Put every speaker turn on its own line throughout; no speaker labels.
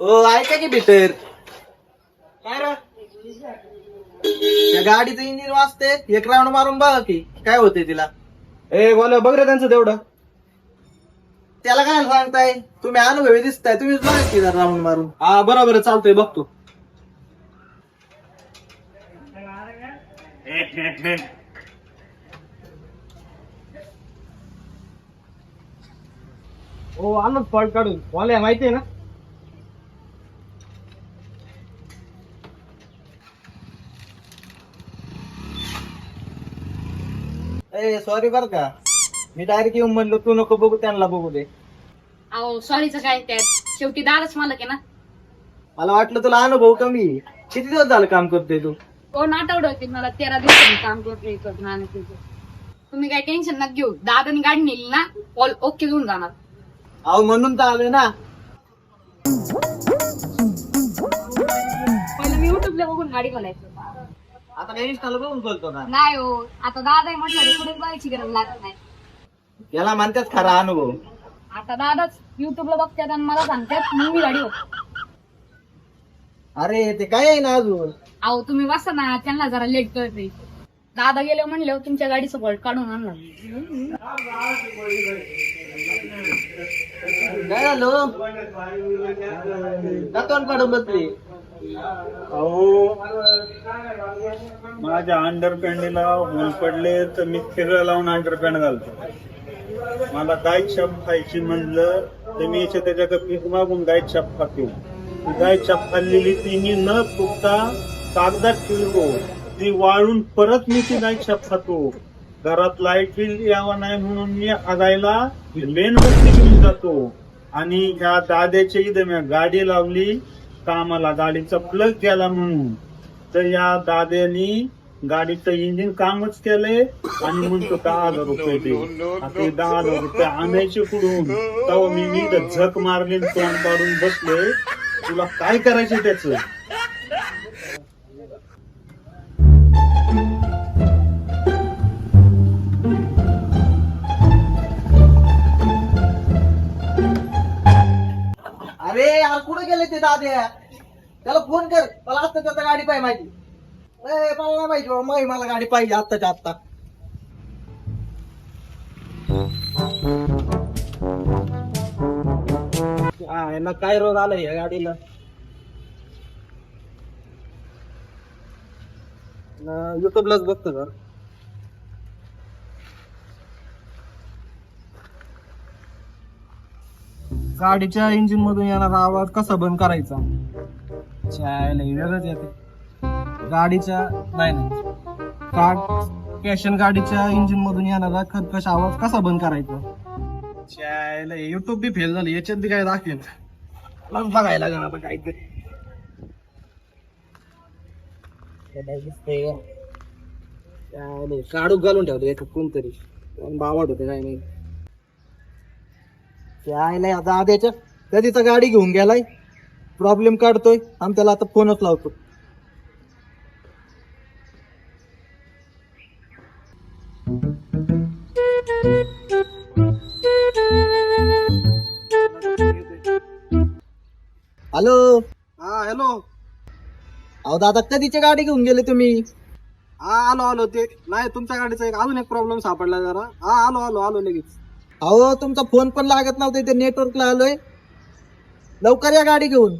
ओ ऐका की बिटर काय रे? त्या गाडीचं इंजिन वाजते एक राऊंड मारून बघा की काय होते तिला.
ए गोल्या बघ रे त्यांचं तेवढं.
त्याला काय सांगताय? तुम्ही अनुभवी दिसताय तुम्हीच बघा की राऊंड मारून.
हा बरोबर चालतंय बघतो हो आलो फॉल्ट काढून. गोल्या माहितीये ना?
ए सॉरी बर का. मी डायरेक्ट येऊन म्हणलो तू नको बघू त्यांना बघू दे.
अहो सॉरीचं काय त्यात? शेवटी दादाच मालक आहे ना?
मला वाटलं तुला अनुभव कमी आहे. किती दिवस झालं काम करतोय तू?
कोण आठवडं होते? मला तेरा दिवसांनी काम करतो. तुम्ही काही टेन्शन नका घेऊ. दादानी गाडी नेली ना ऑल ओके घेऊन जाणार.
अहो म्हणून तर आलोय ना.
पहिलं मी युट्यूबला बघून गाडी बोलायचं
आता काही इंस्टाला बघून बोलतो ना.
नाही हो आता दादा आहे म्हटलं बघायची गरज लागत नाही.
याला म्हणतात खरा अनुभव.
आता दादाच युट्यूबला बघतात आणि मला सांगतात मग मी गाडी
अरे ते काय आहे ना अजून?
अहो तुम्ही बसा ना त्यांना जरा लेट कळते दादा गेले म्हणले तुमच्या गाडीचं बॉल्ट काढून आणणार
काय झालं? का काढून बसली.
अहो माझ्या अंडरपॅन्डला होल पडले तर मी खेळ लावून अंडरपॅन्ड घालतो. मला गाय छाप खायची म्हणलं तर मी इथे त्याच्या पीक मागून गाय छाप खातो. गाय छाप खाल्लेली तिने न फुकता कागदात ठेवतो ती वाळून परत मी ती गाय छाप खातो. घरात लाइट बिल यावं नाही म्हणून मी आगायला मेणबत्ती घेऊन जातो. आणि ह्या दाद्याच्या इथं मी गाडी लावली कामाला गाडीचा प्लग केला म्हणून. तर या दाद्यानी गाडीचं इंजिन कामच केलंय आणि म्हणतो दहा हजार रुपये दे. आता दहा हजार रुपये आणायचे कुठून? तेव्हा मी मी झक मारले तोंड पाडून बसलोय. तुला काय करायचं त्याच?
अरे यार कुठे गेले ते दाद्या त्याला फोन कर. मला आत्ता त्याचा गाडी पाहिजे माझी. ए, मला नाही माहिती बाबा, माही मला गाडी पाहिजे आत्ताच्या आत्ता.
हा, यांना काय रोज आलाय या गाडीला? युट्यूबलाच बघतो का गाडीच्या इंजिन मधून येणारा आवाज कसा बंद करायचा? चायला वेगळंच येते गाडीच्या नाही नाही. पॅशन गाडीच्या इंजिन मधून येणारा खरकश आवाज कसा बंद करायचा? चायला युट्यूब बी फेल झाली. याच्यात बी काय दाखवेल बघायला लागेल आपण काहीतरी. काढूक घालून ठेवतो एक कोणतरी. बावड होते काय नाही.
नाही आता आद्याच्या कधीचा गाडी घेऊन गेलाय. प्रॉब्लेम काढतोय. आम्ही त्याला आता फोनच लावतो. हॅलो
हा हॅलो
अहो दादा कधीची गाडी घेऊन गेले तुम्ही?
हा आलो आलो. ते नाही तुमच्या गाडीचा एक अजून एक प्रॉब्लेम सापडला जरा. हा आलो आलो आलो लगेच.
अहो तुमचा फोन पण लागत नव्हता इथे नेटवर्कला आलोय. लवकर या गाडी घेऊन.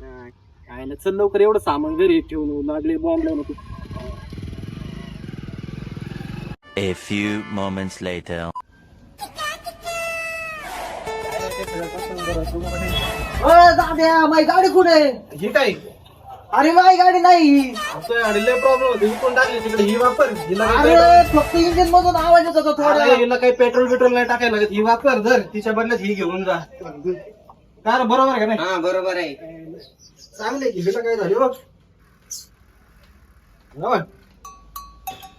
काय काय नाही चल लवकर एवढं सामान घरी ठेवून लागले बॉम्ब लावून नको.
A few moments later.
अरे दाद्या माझी गाडी कुठे
ही काय?
अरे माझी गाडी नाही.
गाडीला प्रॉब्लेम होते. ही कोण टाकली तिकडे ही वापर. हिला काही
अरे फक्त इंजिन मधून आवाज येत होता
अरे,
थोडा
हिला काही पेट्रोल बिट्रोल नाही टाकायला लागत. ही वापर धर तिच्या बदल्यात ही घेऊन जा. काय रे, बरोबर आहे का नाही?
हा बरोबर आहे.
चांगले की हिला काय झाली बघ. बरोबर.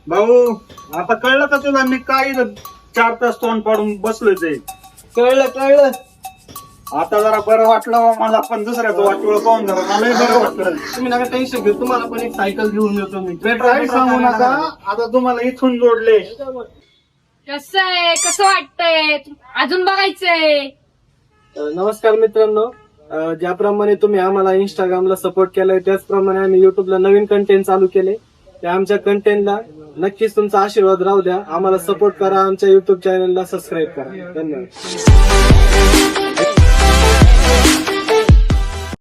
भाऊ आता कळलं का तुला मी काय इथं चार तास तोंड पाडून बसलोय ते?
कळलं कळलं.
आता जरा बरं वाटलं बा मला पण दुसऱ्याचं वाटवळ पाहून जरा मलाही बरं वाटलं.
तुम्ही नका टेन्शन घेऊ तुम्हाला पण एक सायकल घेऊन देतो मी.
सांगू नका. आता तुम्हाला इथून जोडले.
कसं आहे? कसं वाटतंय? अजून बघायचंय.
नमस्कार मित्रांनो. अ, ज्याप्रमाणे तुम्ही आम्हाला इंस्टाग्रामला सपोर्ट केलाय त्याचप्रमाणे आम्ही युट्यूबला नवीन कंटेंट चालू केले. त्या आमच्या कंटेंटला नक्कीच तुमचा आशीर्वाद राहू द्या. आम्हाला सपोर्ट करा. आमच्या युट्यूब चॅनलला सबस्क्राईब करा. धन्यवाद.